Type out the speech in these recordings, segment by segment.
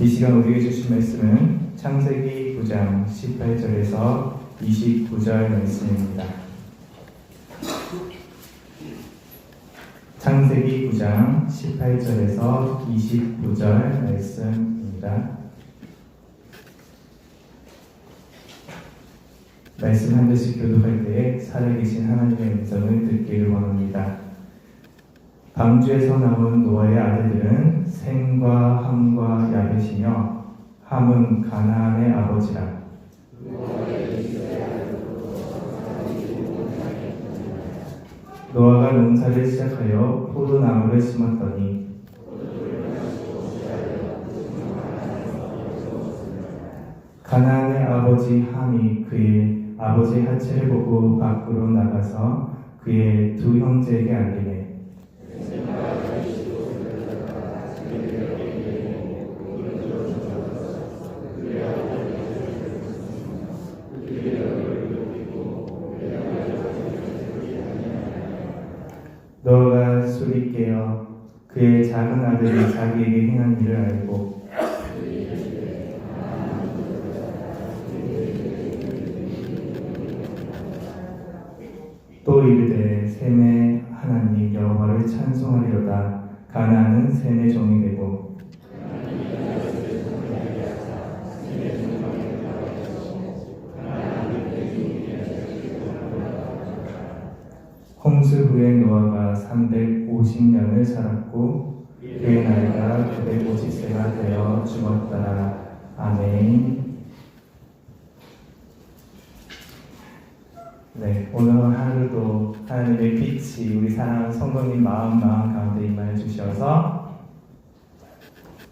이 시간 우리에게 주신 말씀은 창세기 9장 18절에서 29절 말씀입니다. 창세기 9장 18절에서 29절 말씀입니다. 말씀 한 절씩 교독할 때에 살아계신 하나님의 음성을 듣기를 원합니다. 방주에서 나온 노아의 아들들은 셈과 함과 야벳이며 함은 가나안의 아버지라. 노아가 농사를 시작하여 포도나무를 심었더니 가나안의 아버지 함이 그의 아버지 하체를 보고 밖으로 나가서 그의 두 형제에게 알리매 너가 술이 깨어 그의 작은 아들이 자기에게 행한 일을 알고 또 이르되 셈의 하나님 여호와를 찬송하리로다 가나안은 셈의 종이 되고 홍수 후에 노아가 350년을 살았고 그의 나이가 950세가 되어 죽었더라. 아멘. 네, 오늘 하루도 하나님의 빛이 우리 사랑하는 성도님 마음 마음 가운데 임하여 주셔서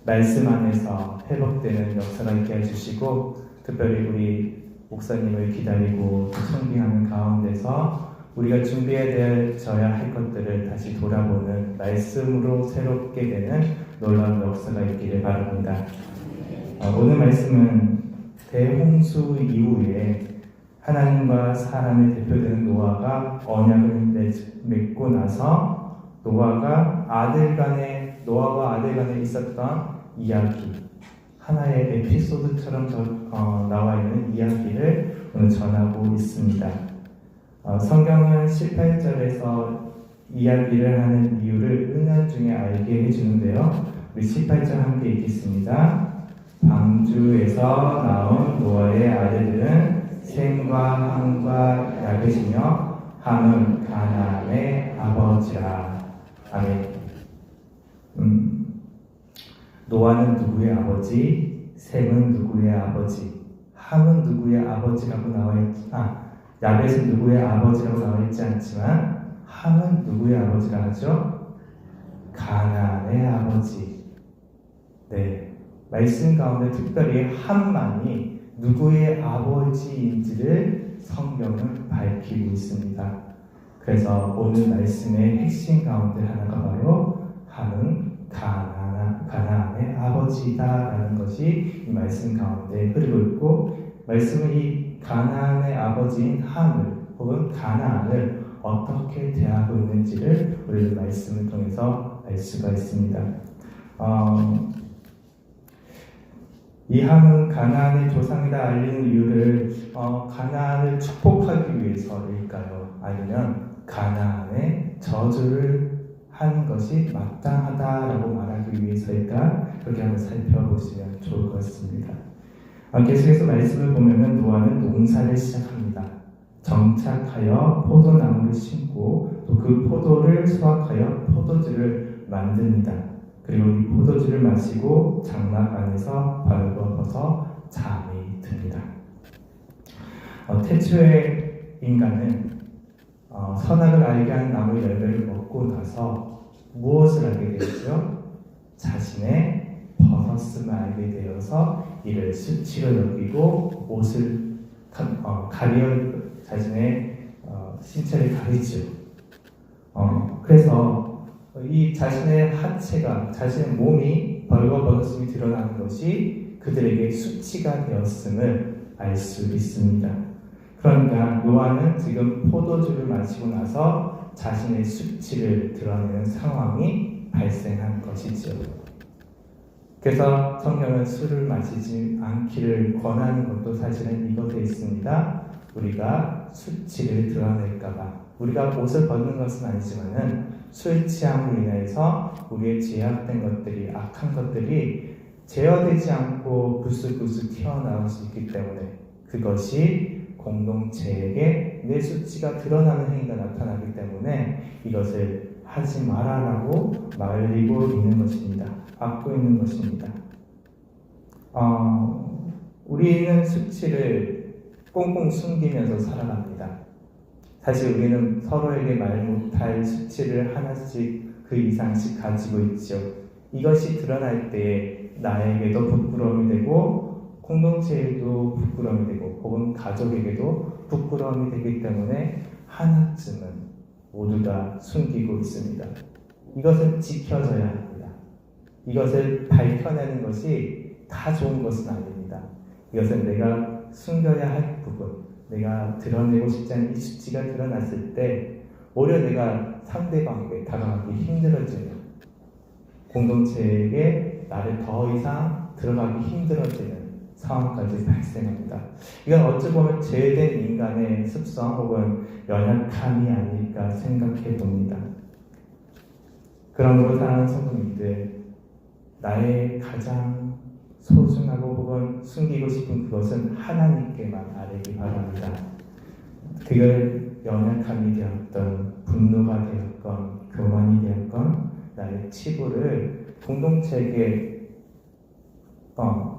말씀 안에서 회복되는 역사가 있게 해주시고 특별히 우리 목사님을 기다리고 청빙하는 가운데서 우리가 준비해야 할 것들을 다시 돌아보는 말씀으로 새롭게 되는 놀라운 역사가 있기를 바랍니다. 어, 오늘 말씀은 대홍수 이후에 하나님과 사람의 대표되는 노아가 언약을 맺고 나서 노아가 아들 간에 노아와 아들 간에 있었던 이야기 하나의 에피소드처럼 저, 어, 나와 있는 이야기를 오늘 전하고 있습니다. 어, 성경은 18절에서 이야기를 하는 이유를 은연 중에 알게 해주는데요. 우리 18절 함께 읽겠습니다. 방주에서 나온 노아의 아들들은 셈과 함과 야벳이며 함은 가나안의 아버지라. 아멘. 음, 노아는 누구의 아버지? 셈은 누구의 아버지? 함은 누구의 아버지라고 나와 있, 아, 야벳은 누구의 아버지라고 나와 있지 않지만 함은 누구의 아버지라 하죠? 가나안의 아버지. 네. 말씀 가운데 특별히 함만이 누구의 아버지인지를 성경은 밝히고 있습니다. 그래서 오늘 말씀의 핵심 가운데 하나가 바로 함은 가나안, 가나안의 아버지다라는 것이 이 말씀 가운데 흐르고 있고 말씀은 이 가나안의 아버지인 함을 혹은 가나안을 어떻게 대하고 있는지를 우리 말씀을 통해서 알 수가 있습니다. 어, 이 함은 가나안의 조상이다 알리는 이유를 어, 가나안을 축복하기 위해서일까요? 아니면 가나안의 저주를 한 것이 마땅하다라고 말하기 위해서일까? 그렇게 한번 살펴보시면 좋을 것 같습니다. 어, 계속해서 말씀을 보면은 노아는 농사를 시작합니다. 정착하여 포도나무를 심고 또 그 포도를 수확하여 포도주를 만듭니다. 그리고 이 포도주를 마시고 장막 안에서 벌거벗어 잠이 듭니다. 어, 태초의 인간은 어, 선악을 알게 하는 나무 열매를 먹고 나서 무엇을 알게 되었죠? 자신의 벗었음을 알게 되어서 이를 수치로 여기고 옷을 가, 어, 가려 자신의 어, 신체를 가리죠. 어, 그래서 이 자신의 하체가 자신의 몸이 벌거벗었음이 드러나는 것이 그들에게 수치가 되었음을 알 수 있습니다. 그러니까 노아는 지금 포도주를 마시고 나서 자신의 수치를 드러내는 상황이 발생한 것이죠. 그래서 성경은 술을 마시지 않기를 권하는 것도 사실은 이것에 있습니다. 우리가 수치를 드러낼까봐 우리가 옷을 벗는 것은 아니지만은 술 취함으로 인해서 우리의 제약된 것들이 악한 것들이 제어되지 않고 부스부스 튀어나올 수 있기 때문에 그것이 공동체에게 내 수치가 드러나는 행위가 나타나기 때문에 이것을 하지 말아라고 말리고 있는 것입니다. 막고 있는 것입니다. 어, 우리는 수치를 꽁꽁 숨기면서 살아갑니다. 사실 우리는 서로에게 말 못할 수치를 하나씩 그 이상씩 가지고 있죠. 이것이 드러날 때 나에게도 부끄러움이 되고 공동체에도 부끄러움이 되고 혹은 가족에게도 부끄러움이 되기 때문에 하나쯤은 모두 다 숨기고 있습니다. 이것은 지켜져야 합니다. 이것을 밝혀내는 것이 다 좋은 것은 아닙니다. 이것은 내가 숨겨야 할 부분, 내가 드러내고 싶지 않은 이 수치가 드러났을 때 오히려 내가 상대방에게 다가가기 힘들어지는 공동체에게 나를 더 이상 들어가기 힘들어지는 상황까지 발생합니다. 이건 어찌 보면 죄된 인간의 습성 혹은 연약함이 아닐까 생각해 봅니다. 그러므로 사랑하는 성도님들, 나의 가장 소중하고 혹은 숨기고 싶은 그것은 하나님께만 알기 바랍니다. 그걸 연약함이 되었던 분노가 되었건 교만이 되었건 나의 치부를 공동체에게 어,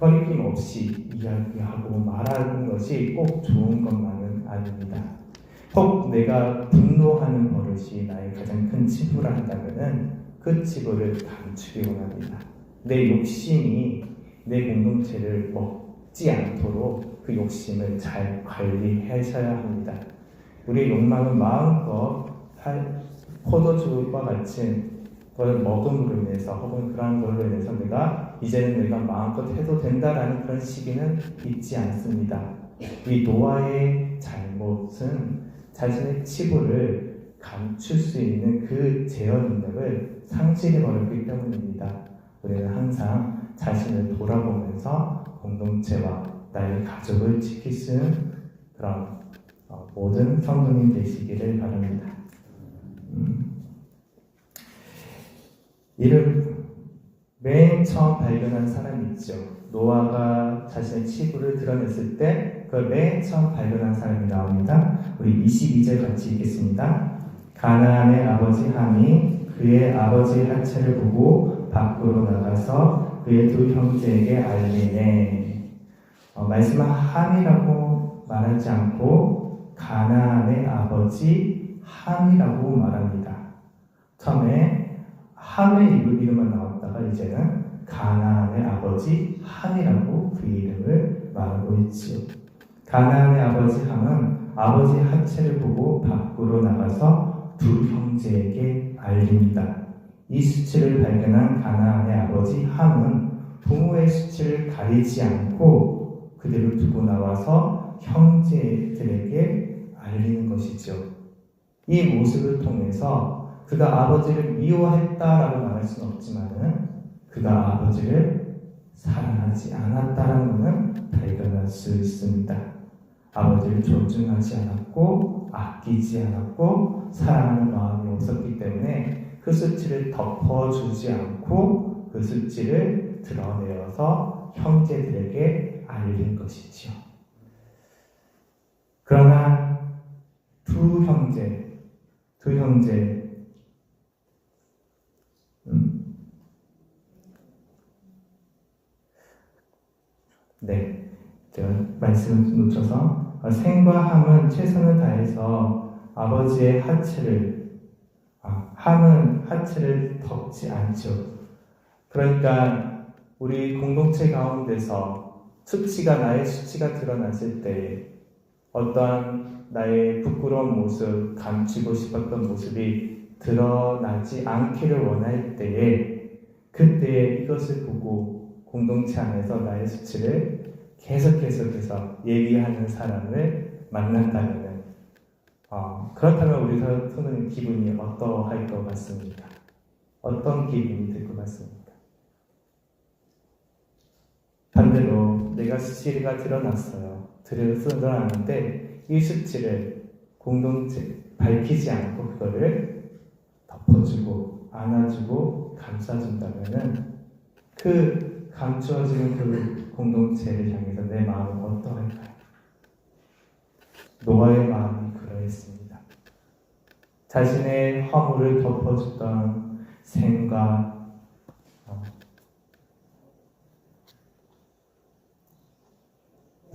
거리낌 없이 이야기하고 말하는 것이 꼭 좋은 것만은 아닙니다. 혹 내가 분노하는 버릇이 나의 가장 큰 치부라 한다면은 그 치부를 감추기 원합니다. 내 욕심이 내 공동체를 먹지 않도록 그 욕심을 잘 관리하셔야 합니다. 우리의 욕망은 마음껏 포도주와 같이 그걸 먹음으로 인해서 혹은 그러한 걸로 인해서 내가 이제는 내가 마음껏 해도 된다라는 그런 시기는 있지 않습니다. 이 노아의 잘못은 자신의 치부를 감출 수 있는 그 제어 능력을 상실해 버렸기 때문입니다. 우리는 항상 자신을 돌아보면서 공동체와 나의 가족을 지킬 수 있는 그런 어, 모든 성도님 되시기를 바랍니다. 음. 이를 맨 처음 발견한 사람이 있죠. 노아가 자신의 치부를 드러냈을 때 그걸 맨 처음 발견한 사람이 나옵니다. 우리 22절 같이 읽겠습니다. 가나안의 아버지 함이 그의 아버지 하체를 보고 밖으로 나가서 그의 두 형제에게 알리네. 어, 말씀은 함이라고 말하지 않고 가나안의 아버지 함이라고 말합니다. 처음에 함의 이름만 나왔다가 이제는 가나안의 아버지 함이라고 그 이름을 말하고 있지요. 가나안의 아버지 함은 아버지 하체를 보고 밖으로 나가서 두 형제에게 알립니다. 이 수치를 발견한 가나안의 아버지 함은 부모의 수치를 가리지 않고 그대로 두고 나와서 형제들에게 알리는 것이죠. 이 모습을 통해서 그가 아버지를 미워했다라고 말할 수는 없지만은 그가 아버지를 사랑하지 않았다는 것은 발견할 수 있습니다. 아버지를 존중하지 않았고 아끼지 않았고 사랑하는 마음이 없었기 때문에 그 수치를 덮어주지 않고 그 수치를 드러내어서 형제들에게 알린 것이지요. 그러나 두 형제, 두 형제, 음? 네, 제가 말씀을 놓쳐서 생과 함은 최선을 다해서 아버지의 하체를 함은 하체를 덮지 않죠. 그러니까 우리 공동체 가운데서 수치가 나의 수치가 드러났을 때 어떠한 나의 부끄러운 모습, 감추고 싶었던 모습이 드러나지 않기를 원할 때에 그때에 이것을 보고 공동체 안에서 나의 수치를 계속 계속해서 얘기하는 사람을 만난다면 어, 그렇다면 우리 성도님 기분이 어떠할 것 같습니까? 어떤 기분이 들 것 같습니까? 반대로 내가 수치가 드러났어요. 드러났는데 이 수치를 공동체 밝히지 않고 그거를 덮어주고 안아주고 감싸준다면은 그 감추어지는 그 공동체를 향해서 내 마음은 어떠할까요? 노아의 마음이 그러했습니다. 자신의 허물을 덮어줬던 샘과 어,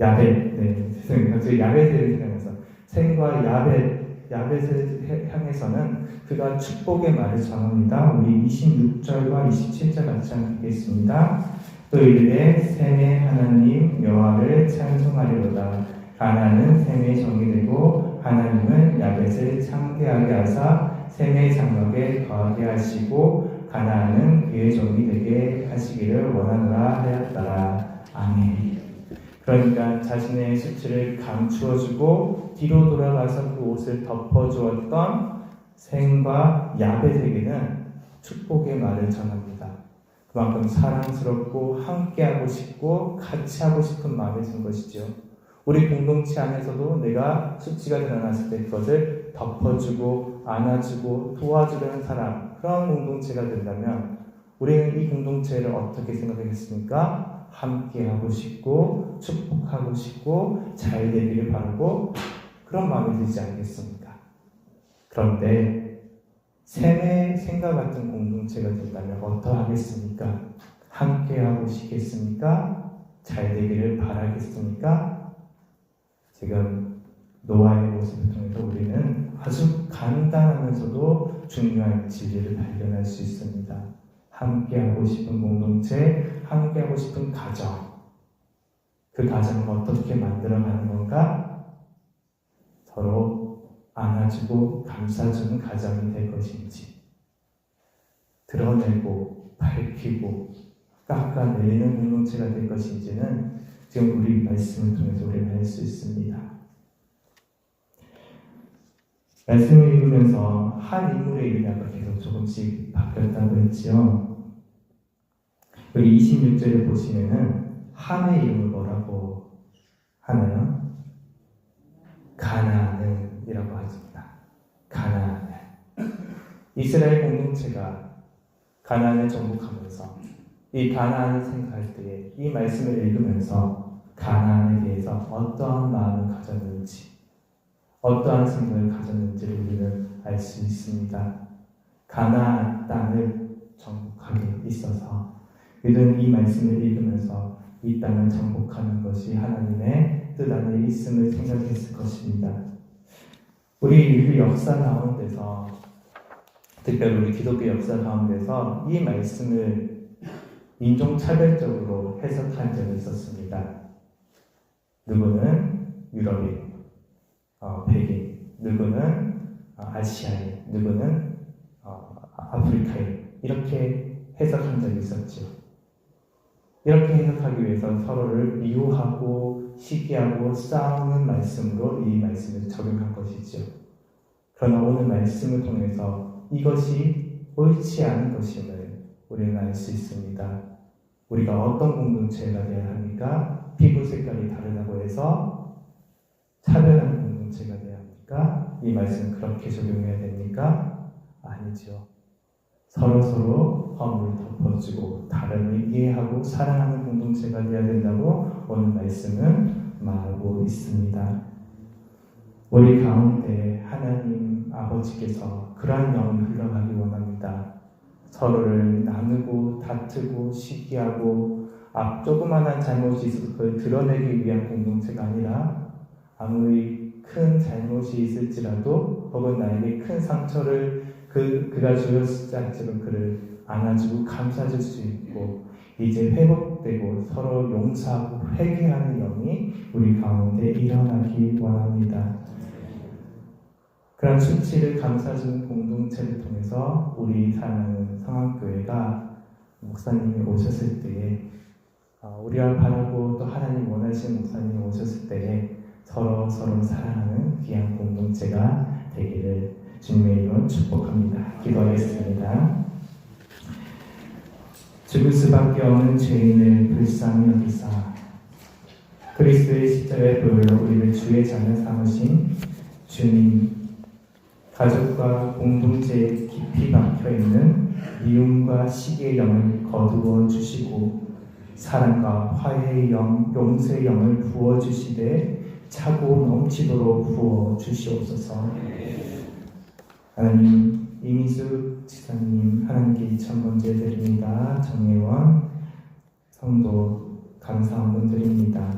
야벳, 네, 죄송해요. 야벳을 생각해서 샘과 야벳, 야벳을 향해서는 그가 축복의 말을 전합니다. 우리 26절과 27절 같이 읽겠습니다. 또 이르되 샘의 하나님 여호와를 찬송하리로다. 가나는 샘의 정이 되고 하나님은 야벳을 창대하게 하사 샘의 장막에 거하게 하시고 가나안은 그의 종이 되게 하시기를 원하노라 하였더라. 아멘. 그러니까 자신의 수치를 감추어주고 뒤로 돌아가서 그 옷을 덮어주었던 생과 야벳에게는 축복의 말을 전합니다. 그만큼 사랑스럽고 함께하고 싶고 같이 하고 싶은 마음이 든 것이죠. 우리 공동체 안에서도 내가 수치가 드러났을 때 그것을 덮어주고 안아주고 도와주려는 사람 그런 공동체가 된다면 우리는 이 공동체를 어떻게 생각하겠습니까? 함께하고 싶고 축복하고 싶고 잘 되기를 바라고 그런 마음이 들지 않겠습니까? 그런데 샘의 생각 같은 공동체가 된다면 어떠하겠습니까? 함께하고 싶겠습니까? 잘 되기를 바라겠습니까? 지금 노아의 모습을 통해서 우리는 아주 간단하면서도 중요한 진리를 발견할 수 있습니다. 함께하고 싶은 공동체, 함께하고 싶은 가정. 그 가정을 어떻게 만들어가는 건가? 서로 안아주고 감싸주는 가정이 될 것인지, 드러내고 밝히고 깎아내리는 공동체가 될 것인지는 지금 우리 말씀을 통해서 우리는 알수 있습니다. 말씀을 읽으면서 한 인물의 아까 계속 조금씩 바뀌었다고 했지요. 여기 26절에 보시면은 함의 이름을 뭐라고 하나요? 이스라엘 공동체가 가나안을 정복하면서 이 가나안을 생각할 때에 이 말씀을 읽으면서 가나안에 대해서 어떠한 마음을 가졌는지 어떠한 생각을 가졌는지를 우리는 알 수 있습니다. 가나안 땅을 정복하게 있어서 그들은 이 말씀을 읽으면서 이 땅을 정복하는 것이 하나님의 뜻 안에 있음을 생각했을 것입니다. 우리 인류 역사 가운데서 특별히 우리 기독교 역사 가운데서 이 말씀을 인종차별적으로 해석한 적이 있었습니다. 누구는 유럽인, 어, 백인, 누구는 어, 아시아인, 누구는 어, 아프리카인 이렇게 해석한 적이 있었죠. 이렇게 해석하기 위해서 서로를 미워하고 시기하고 싸우는 말씀으로 이 말씀을 적용한 것이죠. 그러나 오늘 말씀을 통해서 이것이 옳지 않은 것임을 우리는 알 수 있습니다. 우리가 어떤 공동체가 되어야 합니까? 피부 색깔이 다르다고 해서 차별하는 공동체가 되어야 합니까? 이 말씀 그렇게 적용해야 됩니까? 아니죠. 서로 서로 허물을 덮어주고 다름을 이해하고 사랑하는 공동체가 되어야 된다고 오늘 말씀은 말하고 있습니다. 우리 가운데 하나님 아버지께서 그러한 영이 흘러가기 원합니다. 서로를 나누고 다투고 시기하고 앞 조그만한 잘못이 있어도 그걸 드러내기 위한 공동체가 아니라 아무리 큰 잘못이 있을지라도 혹은 나에게 큰 상처를 그, 그가 주었을지라도 그를 안아주고 감싸줄 수 있고 이제 회복되고 서로 용서하고 회개하는 영이 우리 가운데 일어나기 원합니다. 그런 수치를 감싸주는 공동체를 통해서 우리 사랑하는 성황교회가 목사님이 오셨을 때에 어, 우리가 바라고 또 하나님 원하시는 목사님이 오셨을 때에 서로 서로 사랑하는 귀한 공동체가 되기를 주님의 이름으로 축복합니다. 기도하겠습니다. 죽을 수밖에 없는 죄인을 불쌍히 여기사 그리스도의 십자가의 보혈로 우리를 주의 자녀 삼으신 주님 가족과 공동체에 깊이 박혀 있는 미움과 시기의 영을 거두어 주시고 사랑과 화해의 영, 용서의 영을 부어 주시되 차고 넘치도록 부어 주시옵소서. 하나님 이미수 지사님 하나님께 이천 번째 드립니다. 정혜원 성도 감사함 드립니다.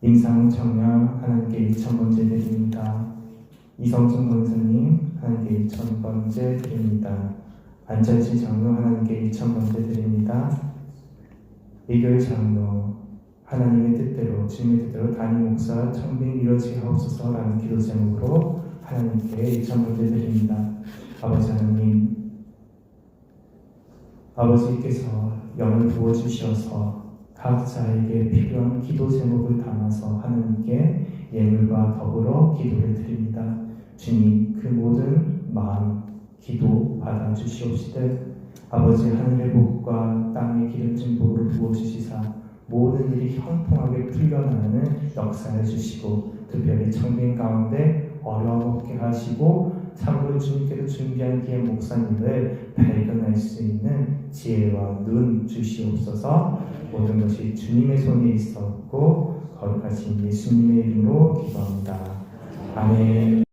임상 청년 하나님께 이천 번째 드립니다. 이성준 권사님 하나님께 이천 번째 드립니다. 안철시 장로 하나님께 이천 번째 드립니다. 이교회 장로 하나님의 뜻대로 주님의 뜻대로 담임 목사 청빙 이루어지게 하옵소서라는 기도 제목으로 하나님께 이천 번째 드립니다. 아버지 하나님 아버지께서 영을 부어 주셔서 각자에게 필요한 기도 제목을 담아서 하나님께 예물과 더불어 기도를 드립니다. 주님 그 모든 마음 기도 받아 주시옵시되 아버지 하늘의 복과 땅의 기름진 복을 부어 주시사 모든 일이 형통하게 풀려나는 역사해 주시고 특별히 청빈 가운데 어려움 없게 하시고 참으로 주님께서 준비한 기회 목사님을 발견할 수 있는 지혜와 눈 주시옵소서 모든 것이 주님의 손에 있었고 거룩하신 예수님의 이름으로 기도합니다. 아멘.